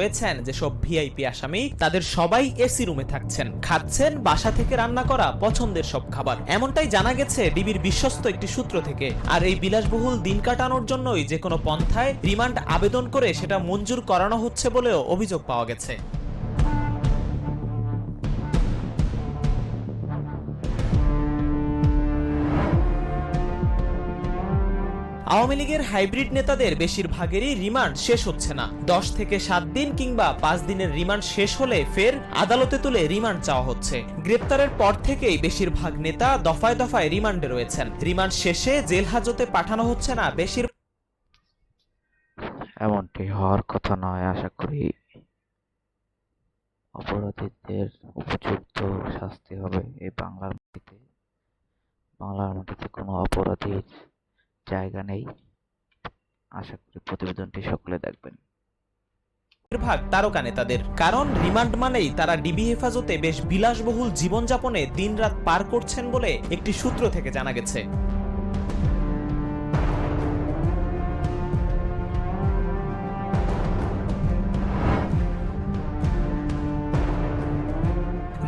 রয়েছেন যেসব ভিআইপি আসামি, তাদের সবাই এসি রুমে থাকছেন। খাচ্ছেন, বাসা থেকে রান্না করা পছন্দের সব খাবার। এমনটাই জানা গেছে ডিবির বিশ্বস্ত একটি সূত্র থেকে। আর এই বিলাসবহুল দিন কাটানোর জন্যই যে কোনো পন্থায় রিমান্ড আবেদন করে সেটা মঞ্জুর করানো হচ্ছে বলেও অভিযোগ পাওয়া গেছে। আওয়ামী লীগের হাইব্রিড নেতাদের বেশিরভাগেরই রিমান্ড শেষ হচ্ছে না। দশ থেকে সাত দিন কিংবা পাঁচ দিনের রিমান্ড শেষ হলে ফের আদালতে তুলে রিমান্ড চাওয়া হচ্ছে। গ্রেপ্তারের পর থেকেই বেশিরভাগ নেতা দফায় দফায় রিমান্ডে রয়েছেন। রিমান্ড শেষে জেল হাজতে পাঠানো হচ্ছে না, বেশির এমনটি হওয়ার কথা নয়, আশা করি। অপরাধীদের উপযুক্ত শাস্তি হবে। এই বাংলার মাটিতে বাংলার মাটিতে কোনো অপরাধীর জায়গা নেই। আশা করি প্রতিবেদনটি সকলে দেখবেন। বেশিরভাগ তারকা নেতাদের। কারণ রিমান্ড মানেই তারা ডিবি হেফাজতে বেশ বিলাসবহুল জীবনযাপনে দিনরাত পার করছেন বলে একটি সূত্র থেকে জানা গেছে।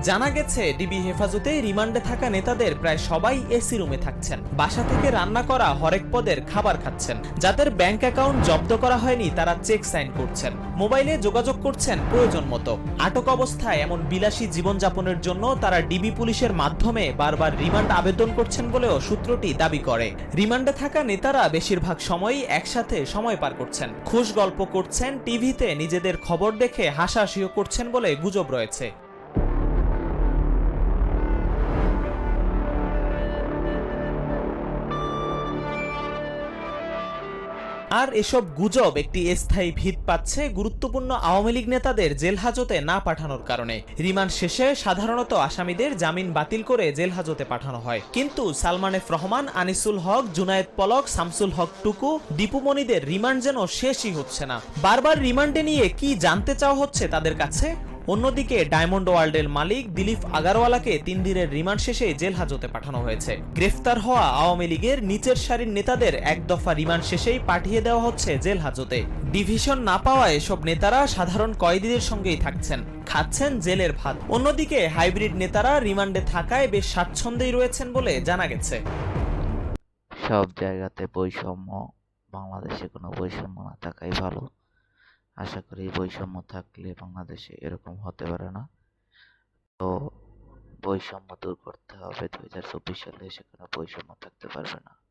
জানা গেছে, ডিবি হেফাজতে রিমান্ডে থাকা নেতাদের প্রায় সবাই এসি রুমে থাকছেন। বাসা থেকে রান্না করা হরেক পদের খাবার খাচ্ছেন। যাদের ব্যাংক অ্যাকাউন্ট জব্দ করা হয়নি, তারা চেক সাইন করছেন। মোবাইলে যোগাযোগ করছেন প্রয়োজন মতো। আটক অবস্থায় এমন বিলাসী জীবনযাপনের জন্য তারা ডিবি পুলিশের মাধ্যমে বারবার রিমান্ড আবেদন করছেন বলেও সূত্রটি দাবি করে। রিমান্ডে থাকা নেতারা বেশিরভাগ সময়ই একসাথে সময় পার করছেন। খুশ গল্প করছেন, টিভিতে নিজেদের খবর দেখে হাসাহাসিও করছেন বলে গুজব রয়েছে। আর এসব গুজব একটি স্থায়ী ভিত পাচ্ছে গুরুত্বপূর্ণ আওয়ামী লীগ নেতাদের জেল হাজতে না পাঠানোর কারণে। রিমান্ড শেষে সাধারণত আসামিদের জামিন বাতিল করে জেল হাজতে পাঠানো হয়। কিন্তু সালমান এফ রহমান, আনিসুল হক, জুনায়েদ পলক, শামসুল হক টুকু দীপুমণিদের রিমান্ড যেন শেষই হচ্ছে না। বারবার রিমান্ডে নিয়ে কি জানতে চাওয়া হচ্ছে তাদের কাছে? অন্যদিকে ডায়মন্ড ওয়ার্ল্ডের মালিক দিলীপ আগারওয়ালাকে তিন দিনের রিমান্ড শেষে জেল হাজতে পাঠানো হয়েছে। গ্রেফতার হওয়া আওয়ামী লীগের নিচের সারির নেতাদের এক দফা রিমান্ড শেষেই পাঠিয়ে দেওয়া হচ্ছে জেল হাজতে। ডিভিশন না পাওয়ায় এসব নেতারা সাধারণ কয়েদিদের সঙ্গেই থাকছেন, খাচ্ছেন জেলের ভাত। অন্যদিকে হাইব্রিড নেতারা রিমান্ডে থাকায় বেশ স্বাচ্ছন্দ্যেই রয়েছেন বলে জানা গেছে। সব জায়গাতে বৈষম্য, বাংলাদেশে কোনো বৈষম্য না থাকাই ভালো। আশা করি বৈষম্য থাকলে বাংলাদেশে এরকম হতে পারে না। তো বৈষম্য দূর করতে হবে। দু হাজার চব্বিশ সালে সেখানে বৈষম্য থাকতে পারবে না।